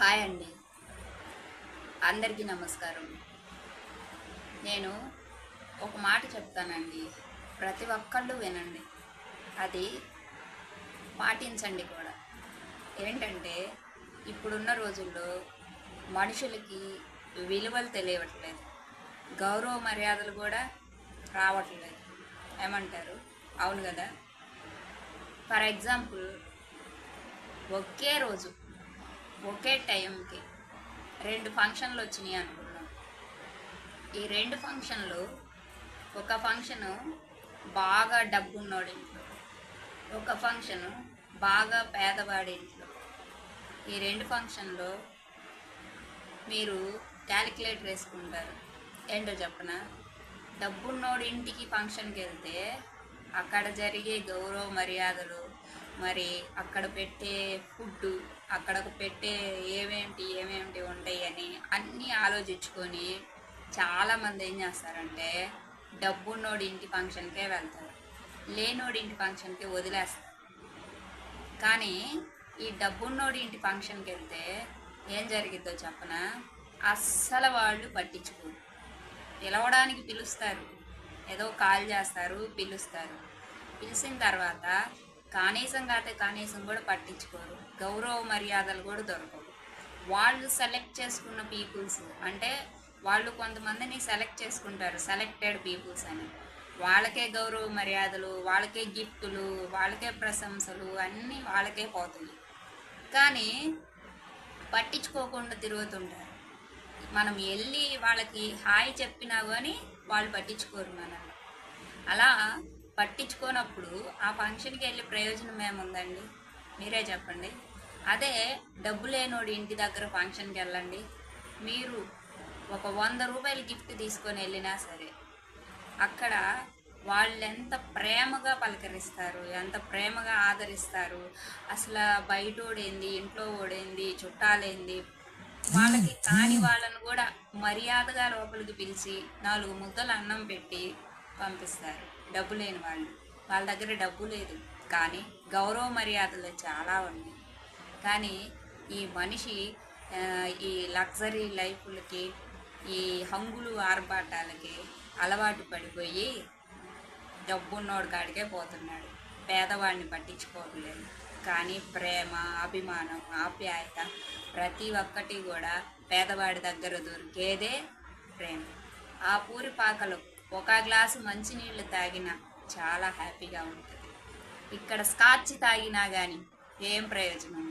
Hi అండి. అందరికీ నమస్కారం. నేను ఒక మాట చెప్తానండి. ప్రతి ఒక్కళ్ళు వినండి. అది పాటించండి కూడా. ఏంటంటే ఇప్పుడున్న రోజుల్లో మనుషులకి విలువలు తెలియట్లేదు. గౌరవ మర్యాదలు కూడా రావట్లేదు. ఏమంటారు? అవును కదా? ఫర్ ఎగ్జాంపుల్ ఒకే రోజు ఒకే టైంకి రెండు ఫంక్షన్లు వచ్చినాయి అనుకున్నాం ఈ రెండు ఫంక్షన్లు ఒక ఫంక్షను బాగా డబ్బున్నోడి ఇంట్లో ఒక ఫంక్షను బాగా పేదవాడి ఇంట్లో. ఈ రెండు ఫంక్షన్లో మీరు క్యాలిక్యులేటర్ వేసుకుంటారు ఏంటో చెప్పన? డబ్బున్నోడి ఇంటికి ఫంక్షన్కి వెళ్తే అక్కడ జరిగే గౌరవ మర్యాదలు మరి అక్కడ పెట్టే ఫుడ్ అక్కడకు పెట్టే ఏమేమిటి ఏమేమిటి ఉంటాయి అని అన్నీ ఆలోచించుకొని చాలామంది ఏం చేస్తారంటే డబ్బున్నోడి ఇంటి ఫంక్షన్కే వెళ్తారు లేనోడి ఇంటి ఫంక్షన్కి వదిలేస్తారు. కానీ ఈ డబ్బున్నోడి ఇంటి ఫంక్షన్కి వెళ్తే ఏం జరిగిద్దో చెప్పన? అస్సలు వాళ్ళు పట్టించుకోరు. పిలవడానికి పిలుస్తారు. ఏదో కాల్ చేస్తారు పిలుస్తారు. పిలిచిన తర్వాత కానీసం కాతే కానీసం కూడా పట్టించుకోరు. గౌరవ మర్యాదలు కూడా దొరకవు. వాళ్ళు సెలెక్ట్ చేసుకున్న పీపుల్స్ అంటే వాళ్ళు కొంతమందిని సెలెక్ట్ చేసుకుంటారు సెలెక్టెడ్ పీపుల్స్ అని. వాళ్ళకే గౌరవ మర్యాదలు వాళ్ళకే గిఫ్టులు వాళ్ళకే ప్రశంసలు అన్నీ వాళ్ళకే పోతాయి. కానీ పట్టించుకోకుండా తిరుగుతుంటారు. మనం వెళ్ళి వాళ్ళకి హాయ్ చెప్పినా కానీ వాళ్ళు పట్టించుకోరు మనల్ని. అలా పట్టించుకోనప్పుడు ఆ ఫంక్షన్కి వెళ్ళి ప్రయోజనం ఏముందండి? మీరే చెప్పండి. అదే డబ్బు లేనోడి ఇంటి దగ్గర ఫంక్షన్కి వెళ్ళండి. మీరు ఒక వంద రూపాయల గిఫ్ట్ తీసుకొని వెళ్ళినా సరే అక్కడ వాళ్ళు ఎంత ప్రేమగా పలకరిస్తారు ఎంత ప్రేమగా ఆదరిస్తారు. అసలు బయట ఓడేంది ఇంట్లో ఓడేంది చుట్టాలేంది? వాళ్ళకి కాని వాళ్ళను కూడా మర్యాదగా లోపలికి పిలిచి నాలుగు ముద్దలు అన్నం పెట్టి పంపిస్తారు. డబ్బు లేని వాళ్ళు. వాళ్ళ దగ్గర డబ్బు లేదు. కానీ గౌరవ మర్యాదలు చాలా ఉన్నాయి. కానీ ఈ మనిషి ఈ లగ్జరీ లైఫ్లకి ఈ హంగులు ఆర్భాటాలకి అలవాటు పడిపోయి డబ్బున్నోడు కాడికే పోతున్నాడు. పేదవాడిని పట్టించుకోవట్లేదు. కానీ ప్రేమ అభిమానం ఆప్యాయత ప్రతి ఒక్కటి కూడా పేదవాడి దగ్గర దొరికేదే ప్రేమ. ఆ పూరి పాకలు ఒక గ్లాసు మంచినీళ్ళు తాగినా చాలా హ్యాపీగా ఉంటుంది. ఇక్కడ స్కాచ్ తాగినా కానీ ఏం ప్రయోజనం?